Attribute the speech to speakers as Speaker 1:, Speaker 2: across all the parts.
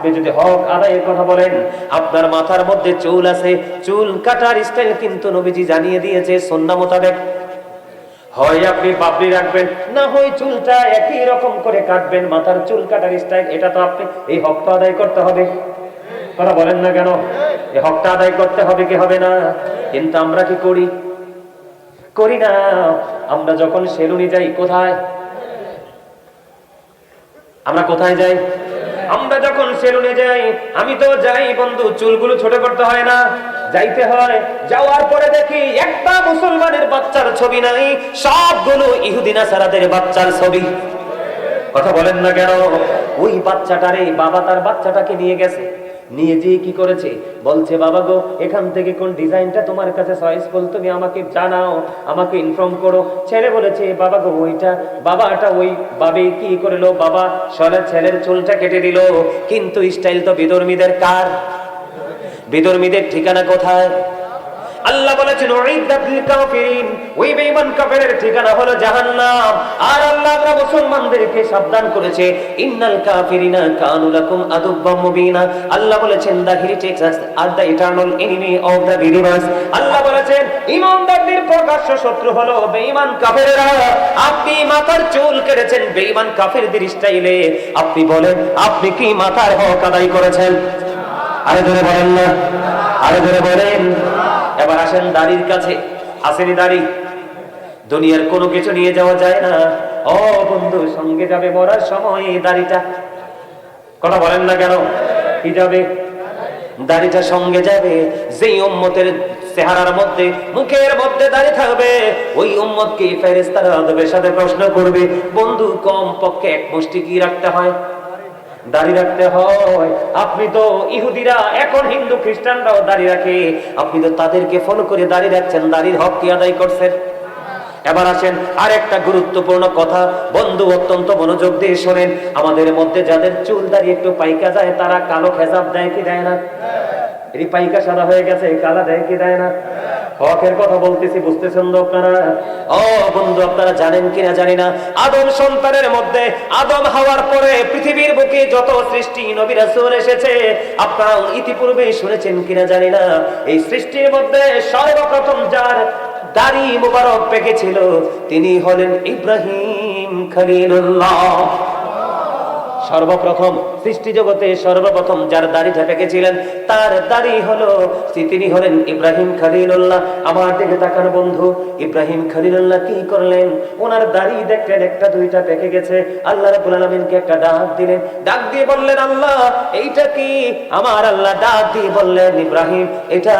Speaker 1: আপনি যদি হক আদায়ের কথা বলেন, আপনার মাথার মধ্যে চুল আছে, চুল কাটার স্টাইল কিন্তু নবীজি জানিয়ে দিয়েছে সন্না মোতাবেক। হয় আপনি পাপড়ি রাখবেন, না হয় চুলটা একই রকম করে কাটবেন, মাথার চুল কাটার স্টাইল এটা তো আপনি, এই হকটা আদায় করতে হবে। কথা বলেন না কেন? এই হকটা আদায় করতে হবে কি হবে না? কিন্তু আমরা কি করি? করি না। আমরা যখন সেলুনি যাই, কোথায়? আমরা কোথায় যাই? আমরা যখন সেলুনে যাই, আমি তো যাই, বন্ধু, চুলগুলো ছোট করতে হয় না। যাইতে হয়। যাওয়ার পরে দেখি একটা মুসলমানের বাচ্চার ছবি নাই, সবগুলো ইহুদিনা সারাদের বাচ্চার ছবি। কথা বলেন না কেন? ওই বাচ্চাটারে বাবা তার বাচ্চাটাকে নিয়ে গেছে। নিয়ে যেয়ে কি করেছে? বলছে, বাবা গো, এখান থেকে কোন ডিজাইনটা তোমার কাছে চয়েসফুল তুমি আমাকে জানাও, আমাকে ইনফর্ম করো। ছেলে বলেছে, বাবা গো, ওইটা, বাবাটা ওই বাবে কি করল? বাবা সরে ছেলের চুলটা কেটে দিল। কিন্তু স্টাইল তো বিদর্মীদের কার? বিদর্মীদের ঠিকানা কোথায়? আল্লাহ বলেছেন ওই বেঈমান কাফেরের ঠিকানা হলো জাহান্নাম। আর আল্লাহ আমরা মুসলমানদেরকে সাবধান করেছে, ইন্নাল কাফিরিনা লাকুম মুবিনা। আল্লাহ বলেছেন the heretics are the eternal enemy of the Allah বলেছেন ঈমানদারদের প্রকাশ্য শত্রু হলো বেঈমান কাফেররা। আপনি মাথার চুল কেটেছেন বেঈমান কাফেরদের স্টাইলে। আপনি বলেন, আপনি কি মাথার হক আদায় করেছেন? আরে ধরে বলেন না। আরে ধরে বলেন। এবার আসেন দাড়ির কাছে। আসেনি দাড়ি। দুনিয়ার কোনো কিছু নিয়ে যাওয়া যায় না। ও বন্ধু, সঙ্গে যাবে মরার সময় এই দাড়িটা। কথা বলেন না কেন? কি যাবে? দাড়িটা সঙ্গে যাবে। যেই উম্মতের চেহারার মধ্যে, মুখের মধ্যে দাড়ি থাকবে, ওই উম্মতকে ফেরেস্তারা সাথে প্রশ্ন করবে, বন্ধু কম পক্ষে এক মুষ্টি কি রাখতে হয়। দাড়ি রাখতে হয়। আপনি তো ইহুদিরা, এখন হিন্দু খ্রিস্টানরাও দাড়ি রাখে। আপনি তো তাদেরকে ফলো করে দাড়ি রাখছেন, দাড়ির হক কি আদায় করছেন? এবার আসেন আর একটা গুরুত্বপূর্ণ কথা। বন্ধু, অত্যন্ত মনোযোগ দিয়ে শোনেন। আমাদের মধ্যে যাদের চুল দাঁড়িয়ে একটু পাইকা যায়, তারা কালো খেজাব দেয় কি দেয় না? পাইকা সাদা হয়ে গেছে কালা দেয় কি দেয় না? হকের কথা বলতেছি, বুঝতেছেন আপনারা? ও বন্ধু, আপনারা জানেন কিনা জানি না। আদম সন্তানের মধ্যে, আদম হওয়ার পরে পৃথিবীর বুকে যত সৃষ্টি নবী রাসূল এসেছে আপনারা ইতিপূর্বে শুনেছেন কিনা জানি না। এই সৃষ্টির মধ্যে সর্বপ্রথম যার দাড়ি মুবারক পেকেছিল, তিনি হলেন ইব্রাহিম খলিলুল্লাহ। সর্বপ্রথম সৃষ্টি জগতে সর্বপ্রথম যার দাড়ি দাড়িটা পেকেছিলেন তার দাড়ি হলো তিনি হলেন ইব্রাহিম খালিলুল্লাহ। আমার দিকে তাকান বন্ধু, ইব্রাহিম খালিলুল্লাহ কি করলেন? ওনার দাড়ি দেখলেন একটা দুইটা পেকে গেছে। আল্লাহ রাব্বুল আলামিনকে একটা ডাক দিলেন। ডাক দিয়ে বললেন, আল্লাহ, এইটা কি? আমার আল্লাহ ডাক দিয়ে বললেন, ইব্রাহিম, এটা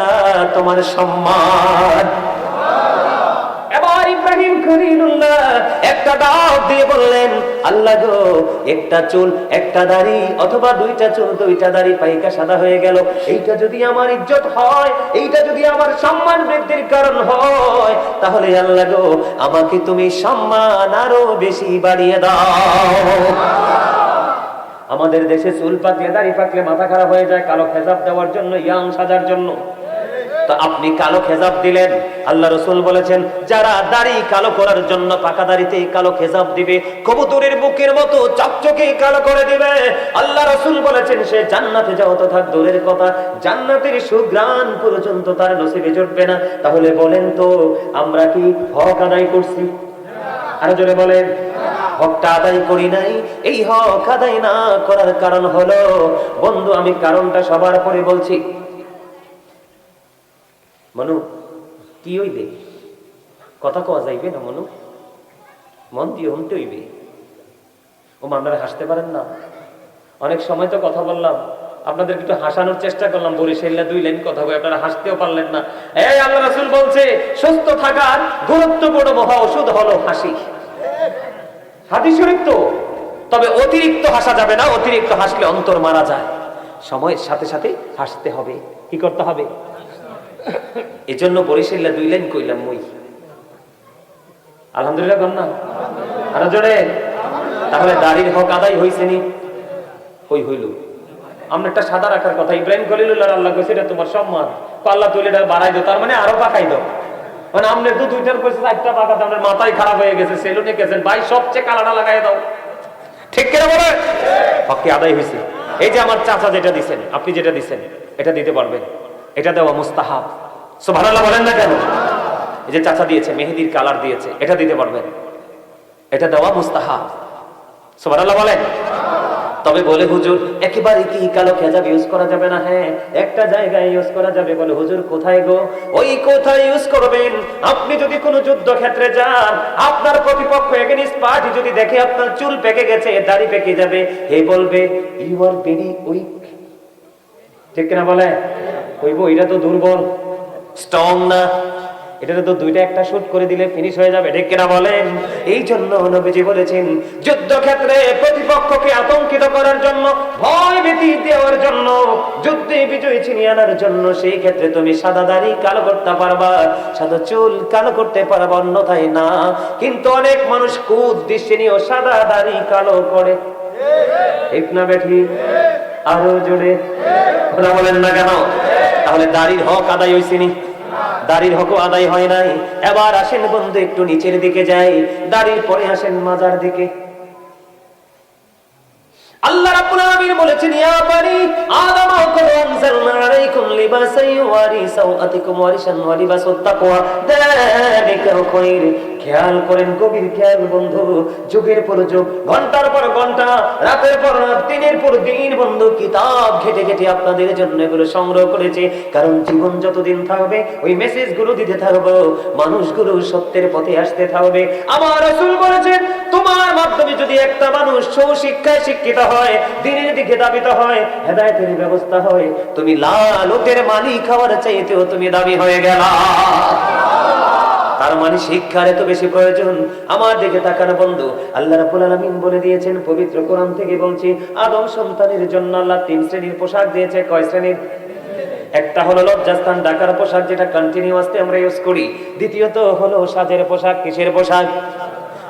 Speaker 1: তোমার সম্মান। ইব্রাহিম খলিলুল্লাহ, একটা ডাক দিয়ে বললেন, আল্লাহ গো, একটা চুল, একটা দাড়ি, অথবা দুইটা চুল, দুইটা দাড়ি পাইকা সাদা হয়ে গেল। এইটা যদি আমার ইজ্জত হয়, এইটা যদি আমার সম্মান বৃদ্ধির কারণ হয়, তাহলে আল্লাহ গো, আমাকে তুমি সম্মান আরও বেশি বাড়িয়ে দাও। আমাদের দেশে চুল পাকলে, দাড়ি পাকলে মাথা খারাপ হয়ে যায়, কালো খেজাব দেওয়ার জন্য, ইয়াং সাজার জন্য। তো আপনি কালো খেজাব দিলেন। আল্লাহ রসুল বলেছেন, যারা দাড়ি কালো করার জন্য পাকা দাড়িতে কালো খেজাব দিবে, কবুতরের বুকের মতো চকচকে কালো করে দিবে। আল্লাহ রসুল বলেছেন, সে জান্নাতে যাও তো থাক দূরের কথা, জান্নাতের সুগ্রাণ পর্যন্ত তার নসিবে জুটবে না। তাহলে বলেন তো, আমরা কি হক আদায় করছি? আরও জোরে বলেন, হকটা আদায় করি নাই। এই হক আদায় না করার কারণ হলো, বন্ধু, আমি কারণটা সবার পরে বলছি। মনু, কি হইবে? কথা কওয়া যাইবে না মনু? মন দিয়ে শুনতে হইবে। ও আপনারা হাসতে পারেন না। অনেক সময় তো কথা বললাম, আপনাদের একটু হাসানোর চেষ্টা করলাম বরিশাল্লা দুই লাইন কথা বলে আপনারা হাসতেও পারলেন না। এই আল্লাহ রাসূল বলছে, সুস্থ থাকার গুরুত্বপূর্ণ মহা ওষুধ হলো হাসি। হাদিস শরীফ তো, তবে অতিরিক্ত হাসা যাবে না, অতিরিক্ত হাসলে অন্তর মারা যায়। সময়ের সাথে সাথে হাসতে হবে। কি করতে হবে? এজন্য বরিশাল্লা দুই লাইন কইলাম মই। আলহামদুলিল্লাহ কর না আরও জোরে। তাহলে দাড়ির হক আদায় হইছে নি? হই হইল। আমরা একটা সাদা রাখার কথা। ইব্রাহিম আল্লাহ কইছে, এটা তোমার সম্মান। তুলে এটা বাড়াই দাও। তার মানে আরও পাকাই দাও। মানে আমনে তো দুইটার কইছে দাও আপনার মাথায় খারাপ হয়ে গেছে। সেলুনে গেছেন। ভাই, সবচেয়ে কালাটা লাগাই দাও। ঠিক কিনা বলে? আদায় এই যে আমার চাচা যেটা দিছেন, আপনি যেটা দিছেন, এটা দিতে পারবেন। এটা দেওয়া মুস্তাহাব। সুবহানাল্লাহ বলেন না কেন? এই যে চাচা দিয়েছে, মেহেদির কালার দিয়েছে, এটা দিতে পারবেন। এটা দেওয়া মুস্তাহাব। সুবহানাল্লাহ বলেন। তবে বলে হুজুর, একেবারে কি কালো খেজাব ইউজ করা যাবে না? হ্যাঁ একটা জায়গায় ইউজ করা যাবে বলে হুজুর, কোথায় গো? ওই কোথায় ইউজ করবেন? আপনি যদি কোনো যুদ্ধ ক্ষেত্রে যান, আপনার প্রতিপক্ষ এগেনিস্ট পার্টি যদি দেখে আপনার চুল পেকে গেছে, দাড়ি পেকে যাবে, হে বলবে ইউ আর ভেরি উইক ঠিক কিনা বলে ওই বই এটা তো দুর্বল। স্ট্রং না। এটাতে তো দুইটা একটা শুট করে দিলে ফিনিশ হয়ে যাবে। ঠিক কিনা বলেন? এই জন্য নবীজি বলেছেন, যুদ্ধক্ষেত্রে প্রতিপক্ষকে আতঙ্কিত করার জন্য, ভয় ভীতি দেওয়ার জন্য, যুদ্ধে বিজয়ী ছিনিয়ে আনার জন্য সেই ক্ষেত্রে তুমি সাদা দাড়ি কালো করতে পারবা, সাদা চুল কালো করতে পারবা, অন্যথায় না। কিন্তু অনেক মানুষ কুদ্দেশ্যে নিয়েও সাদা দাড়ি কালো করে। ঠিক না বেঠি? আরও জোরে। বলেন না কেন? তাহলে দাড়ির হক আদায় হয়েছেনি দাড়ির হক আদায় হয় নাই। এবার আসেন বন্ধু, একটু নিচের দিকে যাই। দাড়ির পরে আসেন মাজার দিকে। আল্লাহ রাব্বুল আলামিন বলেছেন, ইয়া বানি আদম আলাইকুম ওয়ারিশান ওয়া লিবাসুত তাকওয়া। খায়র খেয়াল করেন খেয়াল, বন্ধু। যুগের পর যুগ, ঘণ্টার পর ঘণ্টা, রাতের পর রাত, দিনের পর দিন, বন্ধু। কিতাব ঘেটে ঘেটে আপনাদের জন্য এগুলো সংগ্রহ করেছে। কারণ জীবন যতদিন থাকবে, ওই মেসেজগুলো দিতে থাকব। মানুষগুলো সত্যের পথে আসতে থাকবে। আমার রাসূল বলেছেন, তোমার মাধ্যমে যদি একটা মানুষ সুশিক্ষায় শিক্ষিত হয়, দিনের দিকে দাবিত হয়, হেদায়েতের ব্যবস্থা হয়। তুমি মালিক হওয়ার চাইতেও তুমি দাবি হয়ে গেলা। তার মানে শিক্ষার এত বেশি প্রয়োজন? আমার দিকে বন্ধু, আল্লাহ রাব্বুল আলামিন বলে দিয়েছেন, পবিত্র কোরআন থেকে বলছি, আদম সন্তানের জন্য আল্লাহ তিন শ্রেণির পোশাক দিয়েছে। কয় শ্রেণির? একটা হলো লজ্জাস্থান, ঢাকার পোশাক যেটা কন্টিনিউয়াসলি আমরা ইউজ করি। দ্বিতীয়ত হলো সাজের পোশাক, কিসের পোশাক?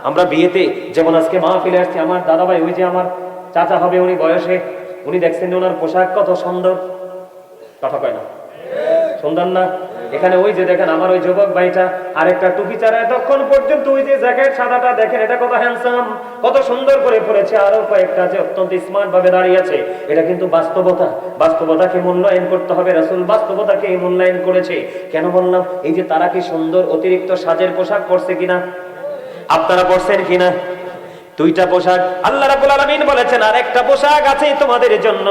Speaker 1: আমরা বিয়েতে, যেমন আজকে মা মাহফিলে আসছি, আমার দাদা ভাই ওই যে আমার চাচা হবে উনি বয়সে। উনি দেখছেন যে ওনার পোশাক কত সুন্দর। কথা কয় না। সুন্দর না? এখানে ওই যে দেখেন আমার ওই যুবক ভাইটা, আরেকটা টুপি চারা, এতক্ষণ পর্যন্ত ওই যে জ্যাকেট সাদাটা দেখেন, এটা কত হ্যান্ডসাম কত সুন্দর করে পড়েছে আরও কয়েকটা যে অত্যন্ত স্মার্ট ভাবে দাঁড়িয়ে আছে। এটা কিন্তু বাস্তবতা। বাস্তবতাকে মূল্যায়ন করতে হবে, রাসুল বাস্তবতাকে এই মূল্যায়ন করেছে। কেন বললাম? এই যে তারা কি সুন্দর অতিরিক্ত সাজের পোশাক পরছে কিনা? আপনারা পরছেন কিনা? দুইটা পোশাক আল্লাহ রাব্বুল আলামিন বলেছেন আর একটা পোশাক আছে তোমাদের জন্য।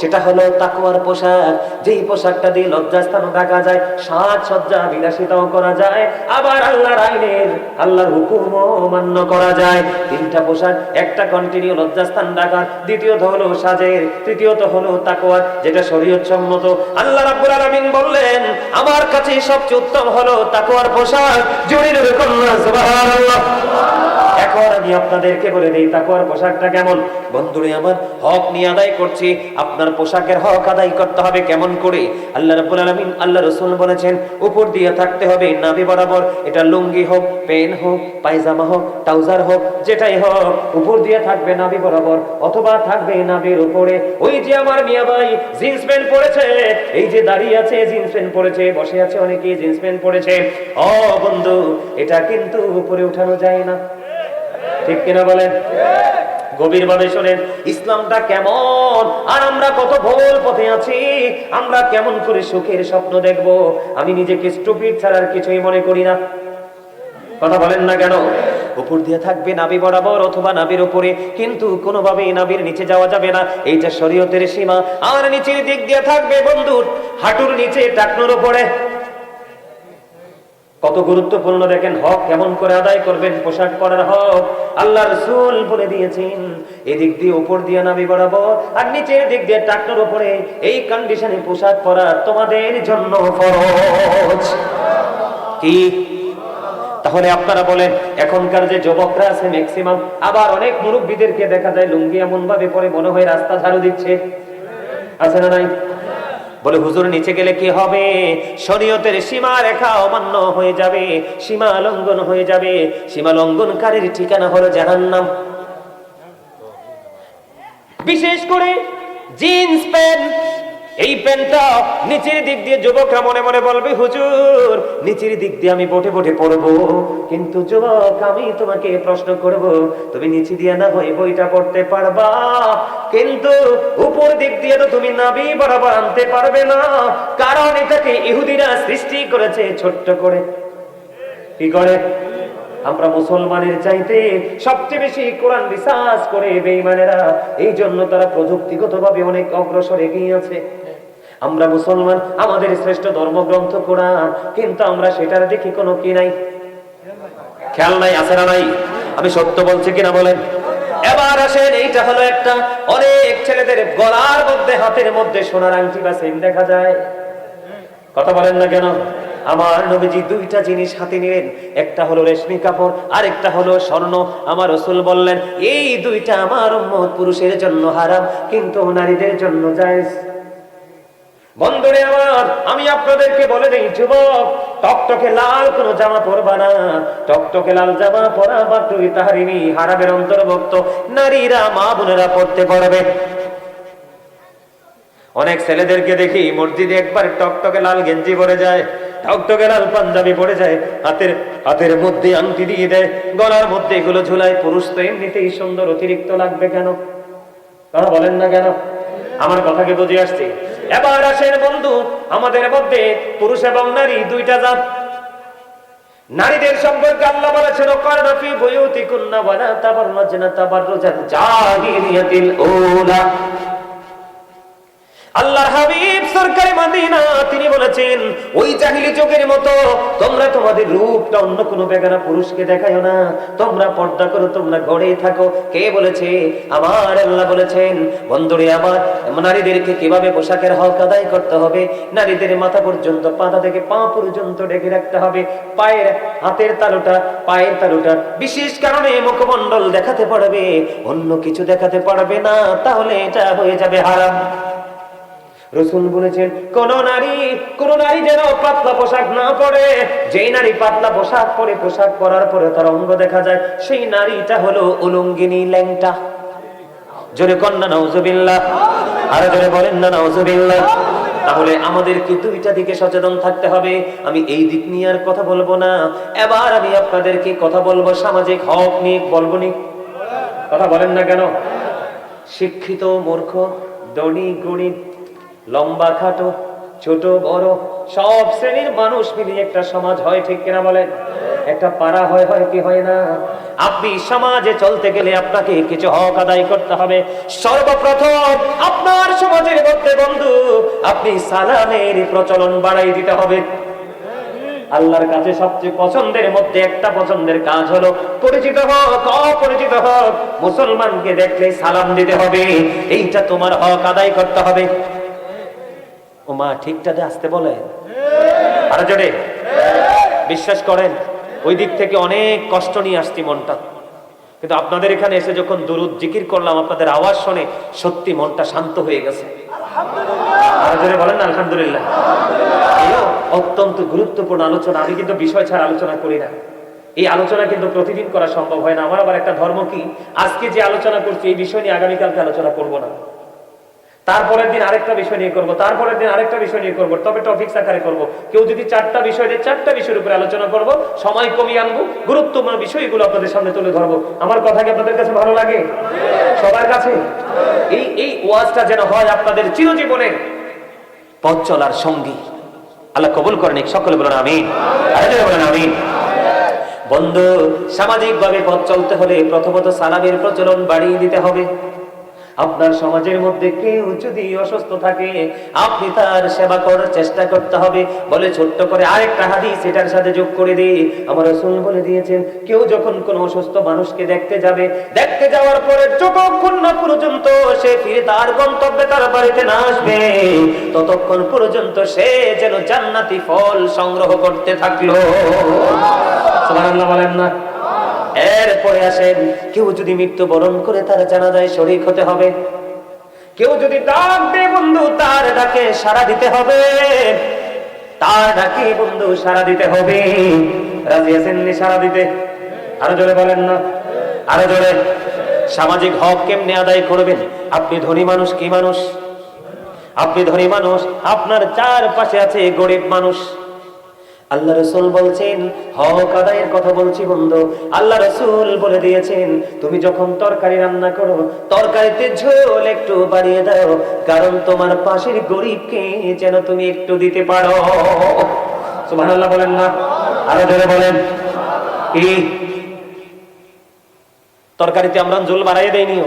Speaker 1: সেটা হলো তাকওয়ার পোশাক। যেই পোশাকটা দিয়ে লজ্জাস্থান ঢাকা যায় সাজ সজ্জা বিলাসিতাও করা যায়, আবার আল্লাহর আইনের, আল্লাহর হুকুমও মান্য করা যায়। তিনটা পোশাক, একটা কন্টিনিউ লজ্জাস্থান ঢাকা দ্বিতীয়ত হলো সাজের, তৃতীয়ত হলো তাকওয়ার, যেটা শরীয়ত সম্মত আল্লাহ রাব্বুল আলামিন বললেন, আমার কাছে সবচেয়ে উত্তম হলো তাকুয়ার পোশাক জোরে কন্যা, সুবহানাল্লাহ। এখন আমি আপনাদেরকে বলে দিই তাকুয়ার পোশাকটা কেমন? বন্ধুরে আমার, হক নিয়ে আদায় করছি। আপনার পোশাকের হক আদায় করতে হবে কেমন করে? আল্লাহ রাব্বুল আলামিন, আল্লাহ রাসূল বলেছেন, উপর দিয়ে থাকতে হবে নাভি বরাবর। এটা লুঙ্গি হোক পেন হোক, পায়জামা হোক, ট্রাউজার হোক, যেটাই হোক, উপর দিয়ে থাকবে নাভি বরাবর। অথবা থাকবে নাভির উপরে। ওই যে আমার মিয়া ভাই, জিন্স প্যান্ট পরেছে। এই যে দাঁড়িয়ে আছে, জিন্স প্যান্ট পরেছে, বসে আছে অনেকে জিন্স প্যান্ট পরেছে। ও বন্ধু, এটা কিন্তু উপরে উঠানো যায় না। ঠিক কিনা বলেন? গভীর ভাবে শোনেন, ইসলামটা কেমন? আর আমরা কত ভোল পথে আছি, আমরা কেমন করে সুখের স্বপ্ন দেখব? আমি নিজেকে স্টুপিড ছাড়া আর কিছুই মনে করি না। কথা বলেন না কেন? উপর দিয়ে থাকবে নাবি বরাবর অথবা নাবির উপরে, কিন্তু কোনোভাবেই নাবির নিচে যাওয়া যাবে না। এইটা শরীয়তের সীমা। আর নিচের দিক দিয়ে থাকবে বন্ধুর, হাঁটুর নিচে টাকনোর উপরে। কত গুরুত্বপূর্ণ দেখেন, হক কেমন করে আদায় করবেন, পোশাক পরার হক। আল্লাহ রসুল বলে দিয়েছেন, এদিক দিয়ে উপর দিয়ে নামি বরাবর, আর নিচের দিক দিয়ে টাকনোর উপরে এই কন্ডিশনে পোশাক পরা তোমাদের জন্য ফরজ। কি? তাহলে আপনারা বলেন, এখনকার যে যুবকরা আছে ম্যাক্সিমাম আবার অনেক মুরব্বীদেরকে দেখা যায় লুঙ্গি এমন ভাবে পরে মনে হয় রাস্তা ঝাড়ু দিচ্ছে। আছে না নাই? বলে, হুজুর, নিচে গেলে কি হবে? শরীয়তের সীমা রেখা অমান্য হয়ে যাবে, সীমা লঙ্ঘন হয়ে যাবে। সীমা লঙ্ঘনকারীর ঠিকানা হলো জাহান্নাম। বিশেষ করে জিন্স প্যান্ট এই প্যান্টটা নিচের দিক দিয়ে যুবকরা মনে মনে বলবে, হুজুর, নিচের দিক দিয়ে আমি বটে বটে পড়ব কিন্তু যুবক, আমি তোমাকে প্রশ্ন করব, তুমি নিচে দিয়ে না হয় বইটা পড়তে পারবা? কিন্তু উপর দিক দিয়ে তো তুমি নাবি বরাবর আনতে পারবে না। কারণ এটাকে ইহুদিরা সৃষ্টি করেছে ছোট্ট করে। কি করে? আমরা মুসলমানের চাইতে সবচেয়ে বেশি কোরআন রিসার্চ করে বেঈমানেরা এই জন্য তারা প্রযুক্তিগতভাবে অনেক অগ্রসর এগিয়ে আছে। আমরা মুসলমান, আমাদের শ্রেষ্ঠ ধর্মগ্রন্থ কোরআন, কিন্তু আমরা সেটার দেখি কোনো কি নাই? খেয়াল নাই, আছে না নাই? আমি সত্য বলছি কিনা বলেন? এবার আসেন, এইটা হলো একটা অনেক ছেলেদের গলার মধ্যে, হাতের মধ্যে সোনার আংটি বা সেন দেখা যায়। কথা বলেন না কেন? আমার নবীজি দুইটা জিনিস হাতে নিলেন, একটা হলো রেশমি কাপড় আর একটা হলো স্বর্ণ। আমার রসুল বললেন, এই দুইটা আমার পুরুষের জন্য হারাম, কিন্তু নারীদের জন্য জায়েজ। বন্ধুরে আমার, আমি আপনাদেরকে বলে দিই, যুবক, টকটকে লাল কোন জামা পরবা না। টকটকে লাল জামা পরা বা তুই তাহারিনি হারামের অন্তর্ভুক্ত। নারীরা মা বোনেরা পড়তে পারবে। অনেক ছেলেদেরকে দেখি মসজিদে একবার টকটকে লাল গেঞ্জি পরে যায়, টকটকে লাল পাঞ্জাবি পরে যায়, হাতের হাতের মধ্যে আংটি দিয়ে দেয়, গলার মধ্যে এগুলো ঝুলায়। পুরুষ তো এমনিতেই সুন্দর, অতিরিক্ত লাগবে কেন? কথা বলেন না কেন? আমার কথাকে বুঝে আসছে? এবার আসেন বন্ধু, আমাদের মধ্যে পুরুষ এবং নারী দুইটা জাত। নারীদের সম্পর্কে আল্লাহ বলেছেন কারণা ফি বুয়ুতিকুন্না তাবাররাজনা তাবাররুজাল জাহিলিয়াতিল উলা। আল্লাহর হাবিব সরকারি মাদিনা, তিনি বলেছেন, ওই জাহিলি যুগের মতো, তোমরা তোমাদের রূপটা অন্য কোনো বেগানা পুরুষকে দেখায়ো না। তোমরা পর্দা করো, তোমরা ঘরেই থাকো। কে বলেছে? আমার আল্লাহ বলেছেন, বন্ধুরে আমার, নারীদেরকে কীভাবে পোশাকের হক আদায় করতে হবে? নারীদের মাথা পর্যন্ত পাতা থেকে পা পর্যন্ত ডেকে রাখতে হবে। পায়ের হাতের তালুটা, পায়ের তালুটা বিশেষ কারণে মুখমণ্ডল দেখাতে পারবে। অন্য কিছু দেখাতে পারবে না, তাহলে এটা হয়ে যাবে হারাম। রসুল বলেছেন, কোন নারী কোন নারী যেন পাতলা পোশাক না পরে, যেই নারী পাতলা পোশাক পরে পোশাক পরার পরে তার অঙ্গ দেখা যায়, সেই নারীটা হলো উলঙ্গিনী ল্যাংটা। জোরে কন্যা নাউজুবিল্লাহ। আরও জোরে বলেন না, নাউজুবিল্লাহ। তাহলে আমাদের কি দুইটা দিকে সচেতন থাকতে হবে। আমি এই দিক নিয়ে আর কথা বলব না। এবার আমি আপনাদেরকে কথা বলব সামাজিক, হক নিয়ে বলব নি কথা বলেন না কেন? শিক্ষিত, মূর্খ দড়ি গণিত লম্বা, খাটো, ছোট, বড়, সব শ্রেণির মানুষ মিলিয়ে একটা সমাজ হয়, ঠিক কিনা বলেন? একটা পাড়া হয় হয় কি হয় না? আপনি সমাজে চলতে গেলে আপনাকে কিছু হক আদায় করতে হবে। সর্বপ্রথম আপনার সমাজের মধ্যে, বন্ধু, আপনি সালামের প্রচলন বাড়াই দিতে হবে। আল্লাহর কাছে সবচেয়ে পছন্দের মধ্যে একটা পছন্দের কাজ হলো পরিচিত হোক, অপরিচিত হোক। মুসলমানকে দেখলে সালাম দিতে হবে। এইটা তোমার হক আদায় করতে হবে। ও মা ঠিকঠাক আসতে বলে? আর জোরে। বিশ্বাস করেন, ওই দিক থেকে অনেক কষ্ট নিয়ে আসছি মনটা। কিন্তু আপনাদের এখানে এসে যখন দুরুদ জিকির করলাম, আপনাদের আওয়াজ শুনে সত্যি মনটা শান্ত হয়ে গেছে। বলেন আলহামদুলিল্লাহ। অত্যন্ত গুরুত্বপূর্ণ আলোচনা, আমি কিন্তু বিষয় ছাড়া আলোচনা করি না। এই আলোচনা কিন্তু প্রতিদিন করা সম্ভব হয় না। আমার আবার একটা ধর্ম কি? আজকে যে আলোচনা করছি, এই বিষয় নিয়ে আগামীকালকে আলোচনা করব না। তারপরের দিন আরেকটা বিষয় নিয়ে করব, তারপরের দিন আরেকটা বিষয় নিয়ে করব তবে টপিকস আকারে করব। কেউ যদি চারটা বিষয় দিয়ে চারটা বিষয়ের উপরে আলোচনা করব, সময় কমিয়ে আনব, গুরুত্বপূর্ণ বিষয়গুলো আপনাদের সামনে তুলে ধরবো। আমার কথা কি আপনাদের কাছে ভালো লাগে? সবার কাছে? এই এই ওয়াজটা যেন হয় আপনাদের চিরজীবনে পথ চলার সঙ্গী। আল্লাহ কবুল করেন সকলে বলেন আমিন। বলেন আমিন। বন্ধু সামাজিক ভাবে পথ চলতে হলে প্রথমত সালামের প্রচলন বাড়িয়ে দিতে হবে। আপনার সমাজের মধ্যে কেউ যদি অসুস্থ থাকে, আপনি তার সেবা করার চেষ্টা করতে হবে। বলে ছোট্ট করে আরেকটা হাদিস এটার সাথে যোগ করে দিই। আমার রসুল বলে দিয়েছেন, কেউ যখন কোন অসুস্থ মানুষকে দেখতে যাবে, দেখতে যাওয়ার পরে যতক্ষণ না পর্যন্ত সে ফিরে তার গন্তব্যে তার বাড়িতে না আসবে, ততক্ষণ পর্যন্ত সে যেন জান্নাতি ফল সংগ্রহ করতে থাকল। বলেন না। এরপরে আসেন, কেউ যদি মৃত্যুবরণ করে তার জানাজায় শরীর হতে হবে। কেউ যদি ডাক দে বন্ধু তার ডাকে সারা দিতে হবে। তার ডাকে বন্ধু সারা দিতে হবে। রাজি আছেন নি সারা দিতে? আরও জোরে বলেন না। আরও জোরে। সামাজিক হক কেমনে আদায় করবেন? আপনি ধনী মানুষ কি মানুষ? আপনি ধনী মানুষ, আপনার চারপাশে আছে গরিব মানুষ। আল্লাহ রসুল বলছেন, হক আদায়ের কথা বলছি বন্ধু। আল্লাহ রসুল বলে দিয়েছেন, তুমি যখন তরকারি রান্না করো, তরকারিতে ঝোল একটু বাড়িয়ে দাও, কারণ তোমার পাশের গরিবকে যেন তুমি একটু দিতে পারো। সুবহানাল্লাহ বলেন না? আরও জোরে বলেন। তরকারিতে আমরা ঝোল বাড়াইয়ে দেয়নিও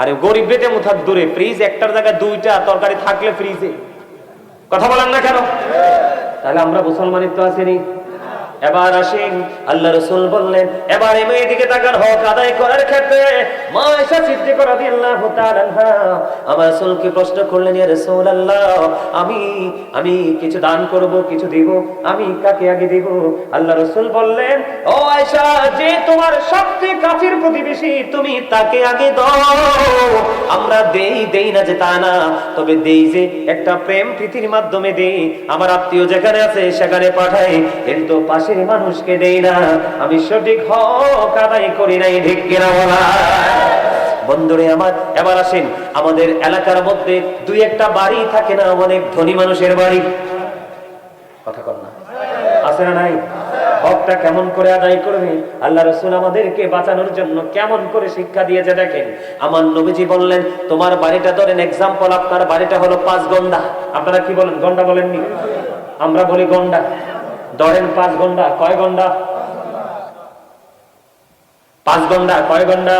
Speaker 1: আরে গরিব বেটে মুথার দূরে ফ্রিজ একটার জায়গায় দুইটা তরকারি থাকলে ফ্রিজে কথা বলেন না কেন? তাহলে আমরা মুসলমানের তো আসেনি। এবার আসেন, আল্লাহ রসুল বললেন, এবার এই মেয়েদিকে তাকার হক আদায় করার ক্ষেত্রে মা এসা করা আমার প্রশ্ন করলেন রসুল আল্লাহ আমি আমি কিছু দান করব, কিছু দিব? আমি কাকে আগে দিব? আল্লাহ রসুল বললেন, ও আয়সা যে তোমার সবচেয়ে কাছের প্রতিবেশী, তুমি তাকে আগে দাও। আমরা দেই দেই না যে তা না, তবে দেই যে একটা প্রেম প্রীতির মাধ্যমে দেই। আমার আত্মীয় যেখানে আছে, সেখানে পাঠাই। কিন্তু পাশের মানুষকে দেই না। আমি সঠিক হক আদায় করি নাই, ঠিক কিনা বন্ধুরে আমার, এবার আসেন। আমাদের এলাকার মধ্যে দুই একটা বাড়ি থাকে না, অনেক ধনী মানুষের বাড়ি। কথা কর না। আছে না নাই? হকটা কেমন করে আদায় করবে? আল্লাহ রসুল আমাদেরকে বাঁচানোর জন্য কেমন করে শিক্ষা দিয়েছে দেখেন। আমার নবীজি বললেন, তোমার বাড়িটা ধরেন এক্সাম্পল আপনার বাড়িটা হলো পাঁচ গন্ডা। আপনারা কি বলেন? গন্ডা বলেননি? আমরা বলি গন্ডা। ধরেন পাঁচ গন্ডা কয় গন্ডা পাঁচ গন্ডা কয় গন্ডা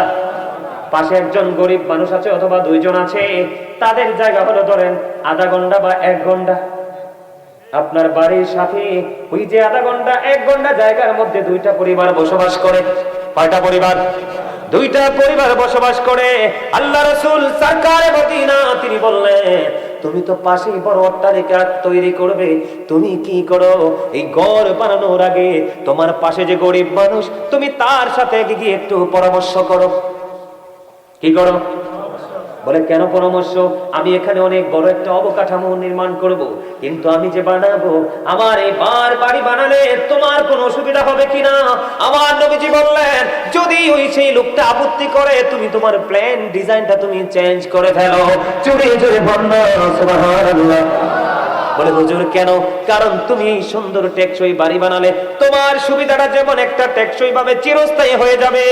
Speaker 1: পাশে একজন গরিব মানুষ আছে অথবা দুইজন আছে, তাদের জায়গা হলো ধরেন আধা ঘণ্টা বা এক ঘণ্টা। আপনার বাড়ির সাথে ওই যে আধা ঘণ্টা, এক ঘণ্টা জায়গার মধ্যে দুইটা পরিবার বসবাস করে। কয়টা পরিবার? দুইটা পরিবার বসবাস করে। আল্লাহ রসুল সরকারে তিনি বললেন তুমি তো পাশেই বড় অট্টালিকা তৈরি করবে। তুমি কি করো? এই গড় বানানোর আগে তোমার পাশে যে গরিব মানুষ, তুমি তার সাথে গিয়ে একটু পরামর্শ করো। কি করো? বলে, কেন পরামর্শ? আমি এখানে অনেক বড় একটা অবকাঠামো নির্মাণ করব। কিন্তু আমি যে বানাবো, আমার এই বার বাড়ি বানালে তোমার কোনো অসুবিধা হবে কিনা আমার নবীজি বললেন, যদি ওই সেই লোকটা আপত্তি করে, তুমি তোমার প্ল্যান, ডিজাইনটা তুমি চেঞ্জ করে ফেলো। চুরি চুরি বন্ধ সুবহানাল্লাহ। বলে, হুজুর, কেন? কারণ তুমি এই সুন্দর টেকসই বাড়ি বানালে তোমার সুবিধাটা যেমন একটা টেকসই ভাবে চিরস্থায়ী হয়ে যাবে।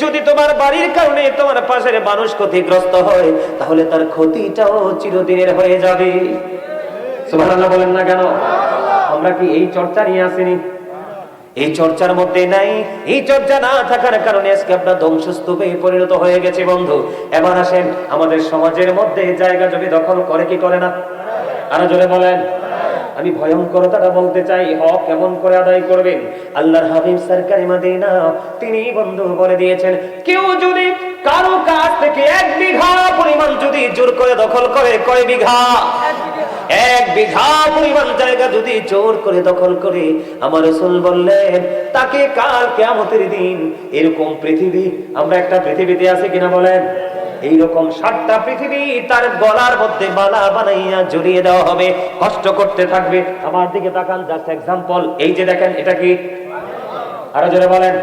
Speaker 1: যদি তোমার বাড়ির কারণে তোমার পাশের মানুষ ক্ষতিগ্রস্ত হয়, তাহলে তার ক্ষতিটাও চিরদিনের হয়ে যাবে। সুবহানাল্লাহ বলেন না কেন? আমরা কি এই চর্চা নিয়ে আসিনি? এই চর্চার মধ্যে নাই। এই চর্চা না থাকার কারণে আজকে আপনার ধ্বংসস্তূপে পরিণত হয়ে গেছে, বন্ধু। এবার আসেন, আমাদের সমাজের মধ্যে জায়গা জমি দখল করে, কি করে না? আরও জোরে বলেন। আমি ভয়ঙ্করতাটা বলতে চাই, হক কেমন করে আদায় করবেন? আল্লাহর হাবিব সরকারি মাদিনা, তিনি বন্ধু বলে দিয়েছেন, কেউ যদি কারও কাছ থেকে এক বিঘা পরিমাণ যদি জোর করে দখল করে, কয় বিঘা? এক বিঘা পরিমাণ জায়গা যদি জোর করে দখল করে, আমার রসুল বললেন, তাকে কাল কেমতের দিন এরকম পৃথিবী, আমরা একটা পৃথিবীতে আছি কিনা বলেন? এইরকম সাতটা পৃথিবী তার গলার মধ্যে মালা বানাইয়া জড়িয়ে দেওয়া হবে। কষ্ট করতে থাকবে। আমার দিকে তাকান জাস্ট এক্সাম্পল এই যে দেখেন, এটা কি? আরও জোরে বলেন।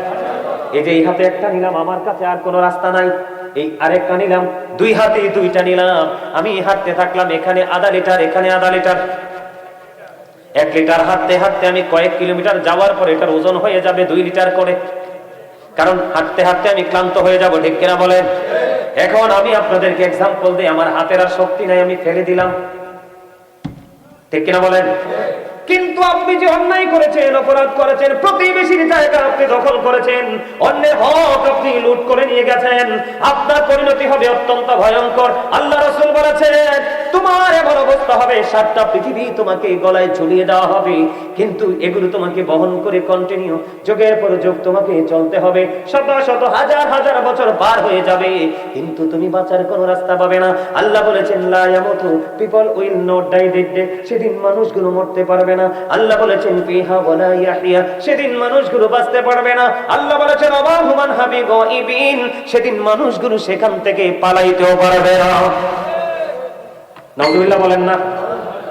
Speaker 1: এই যে এই হাতে একটা নিলাম, আমার কাছে আর কোনো রাস্তা নাই। এই আরেকটা নিলাম, দুই হাতে দুইটা নিলাম। আমি হাঁটতে থাকলাম, এখানে আধা লিটার, এখানে আধা লিটার। এক লিটার হাঁটতে হাঁটতে আমি কয়েক কিলোমিটার যাওয়ার পর এটার ওজন হয়ে যাবে দুই লিটার করে। কারণ হাঁটতে হাঁটতে আমি ক্লান্ত হয়ে যাব, ঠিক কিনা বলেন? এখন আমি আপনাদেরকে এক্সাম্পল দিই, আমার হাতের আর শক্তি নাই, আমি ফেলে দিলাম। ঠিক কিনা বলেন? কিন্তু আপনি যে অন্যায় করেছেন, অপরাধ করেছেন, প্রতিবেশীর জায়গা আপনি দখল করেছেন, অন্যের হক আপনি লুট করে নিয়ে গেছেন, আপনার পরিণতি হবে অত্যন্ত ভয়ঙ্কর। আল্লাহ রসুল বলেছেন তোমার এমন অবস্থা হবে, সাতটা পৃথিবী তোমাকে গলায় ঝুলিয়ে দেওয়া হবে। কিন্তু এগুলো তোমাকে বহন করে কন্টিনিউ যোগের পর যোগ তোমাকে চলতে হবে। শত শত হাজার হাজার বছর পার হয়ে যাবে, কিন্তু তুমি বাঁচার কোনো রাস্তা পাবে না। আল্লাহ বলেছেন, লা people will not die dead সেদিন মানুষগুলো মরতে পারবে না। আল্লাহ বলেছেন, ফিহা ওয়ালা ইয়াহিয়া, সেদিন মানুষগুলো বাঁচতে পারবে না। আল্লাহ বলেছেন অবাহুমান হাবি গাইবিন সেদিন মানুষগুলো সেখান থেকে পালাইতেও পারবে না। নাউজুবিল্লাহ বলেন না।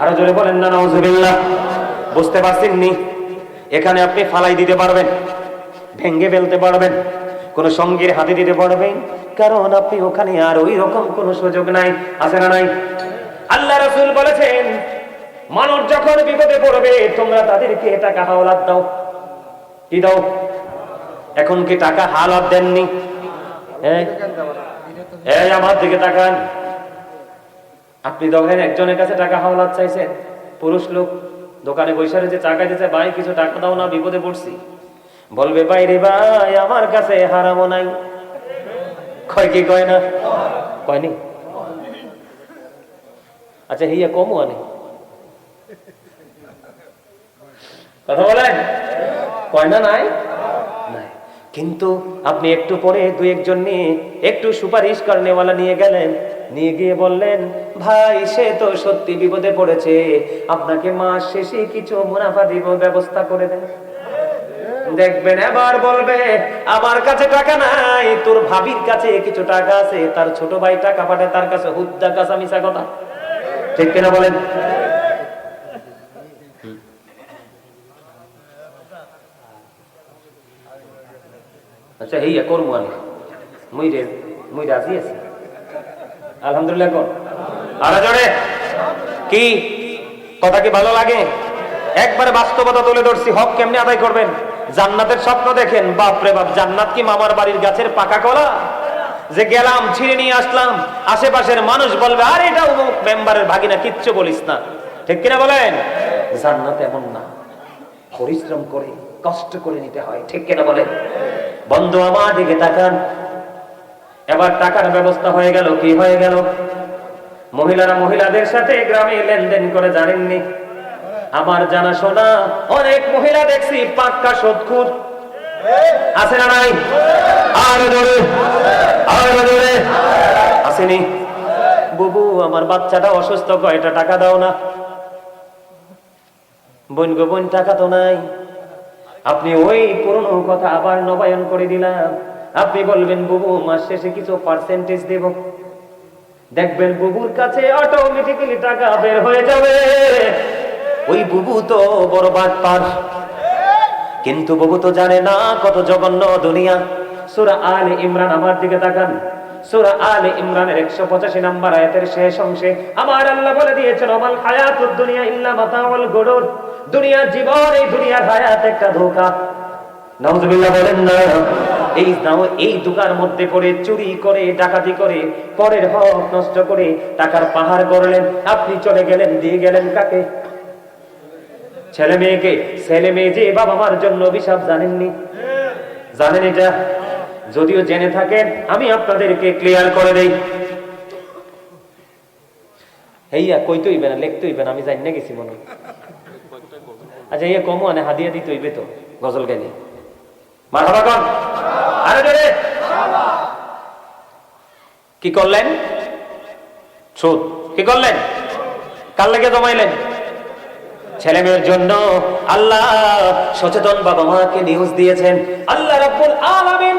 Speaker 1: আরও জোরে বলেন না, নাউজুবিল্লাহ। বুঝতে পারছেন নি এখানে আপনি ফালাই দিতে পারবেন ভেঙ্গে ফেলতে পারবেন, কোন সঙ্গীর হাতে দিতে পারবেন, কারণ আপনি ওখানে আর ওই রকম কোন সুযোগ নাই। আছে না নাই? আল্লাহ রাসূল বলেছেন, মানুষ যখন বিপদে পড়বে, তোমরা তাদেরকে টাকা হাওলাত দাও। কি দাও? এখন কি টাকা হালাত দেননি? হ্যাঁ? আমার দিকে তাকান। আপনি দেখেন একজনের কাছে টাকা হাওলাত চাইছেন, পুরুষ লোক দোকানে বৈশা যে টাকা দিতে ভাই, কিছু টাকা দাও না, বিপদে পড়ছি। বলবে, ভাই রে ভাই, আমার কাছে হারামো নাই। কয় কি কয় না? কয়নি আচ্ছা হিয়া কমও আনে। কথা বলেন? কয় না, নাই? কিন্তু আপনি একটু পরে দু একজন নিয়ে একটু সুপারিশ করেওয়ালা নিয়ে গেলেন। নিয়ে গিয়ে বললেন, ভাই, সে তো সত্যি বিপদে পড়েছে। আপনাকে মাস শেষে কিছু মুনাফা দিব, ব্যবস্থা করে দেন। দেখবেন, এবার বলবে, আমার কাছে টাকা নাই, তোর ভাবির কাছে কিছু টাকা আছে, তার ছোট ভাই টাকা পাঠায়, তার কাছে হুদ্দা কাছা মিশা কথা। ঠিক কিনা বলেন? আচ্ছা এই করব আমি। মুই রে মুই রাজি আছি। আলহামদুলিল্লাহ কর আরও জোরে? কি? কথা কি ভালো লাগে? একবারে বাস্তবতা তুলে ধরছি, হক কেমনে আদায় করবেন? জান্নাতের স্বপ্ন দেখেন, বাপ রে বাপ, জান্নাত কি মামার বাড়ির গাছের পাকা কলা? যে গেলাম, ছিঁড়ে নিয়ে আসলাম, আশেপাশের মানুষ বলবে, আর এটা মেম্বারের ভাগিনা, কিচ্ছু বলিস না। ঠিক কিনা বলেন? জান্নাত এমন না। পরিশ্রম করে, কষ্ট করে নিতে হয়, ঠিক কিনা বলেন? বন্ধু, আমার দিকে তাকান। এবার টাকার ব্যবস্থা হয়ে গেল, কি হয়ে গেল? মহিলারা মহিলাদের সাথে গ্রামে লেনদেন করে জানেননি। আমার জানা শোনা, অনেক মহিলা দেখছি পাক্কা সৎকুর আছে না নাই? আর জোরে আর জোরে। আসেনি। বুবু, আমার বাচ্চাটা অসুস্থ, কয়টা টাকা দাও না? বোন গো বোন টাকা তো নাই। আপনি ওই পুরনো কথা আবার নবায়ন করে দিলাম। আপনি বলবেন, বুবু, মাস শেষে কিছু পার্সেন্টেজ দেব? দেখবেন, বুবুর কাছে অটোমেটিক্যালি টাকা বের হয়ে যাবে। ওই বুবু তো বড় বাটপার কিন্তু বুবু তো জানে না কত জঘন্য দুনিয়া। সুরা আলে ইমরান আমার দিকে তাকান। সুরা আলে ইমরানের একশো পঁচাশি নাম্বার আয়াতের শেষ অংশে, আমার আল্লাহ বলে দিয়েছেন অমাল হায়াতুদ দুনিয়া ইল্লা মাতাউল গুরুর। দুনিয়ার জীবন এই দুনিয়ার হায়াত একটা ধোকা। নাউজুবিল্লাহ বলেন না। এই এই দুকার মধ্যে পড়ে চুরি করে, ডাকাতি করে, পরের হক নষ্ট করে টাকার পাহাড় করলেন আপনি চলে গেলেন, দিয়ে গেলেন কাকে? ছেলে মেয়েকে। ছেলে মেয়ে যে বাবা মার জন্য অভিশাপ জানেননি? জানেন এটা যদিও জেনে থাকেন, আমি আপনাদেরকে ক্লিয়ার করে দেই। হেইয়া কইতে হইবে না লিখতে হইবে না আমি জানি না গেছি মনে। আচ্ছা ইয়ে কমো আনে, হাদিয়া দিতে হইবে তো, গজল গাইলে আরে জোরে কি করলেন? সুদ কি করলেন? কার লেগে জমাইলেন? ছেলে মেয়ের জন্য। আল্লাহ সচেতন বাবা মাকে নিউজ দিয়েছেন। আল্লাহ রাব্বুল আলামিন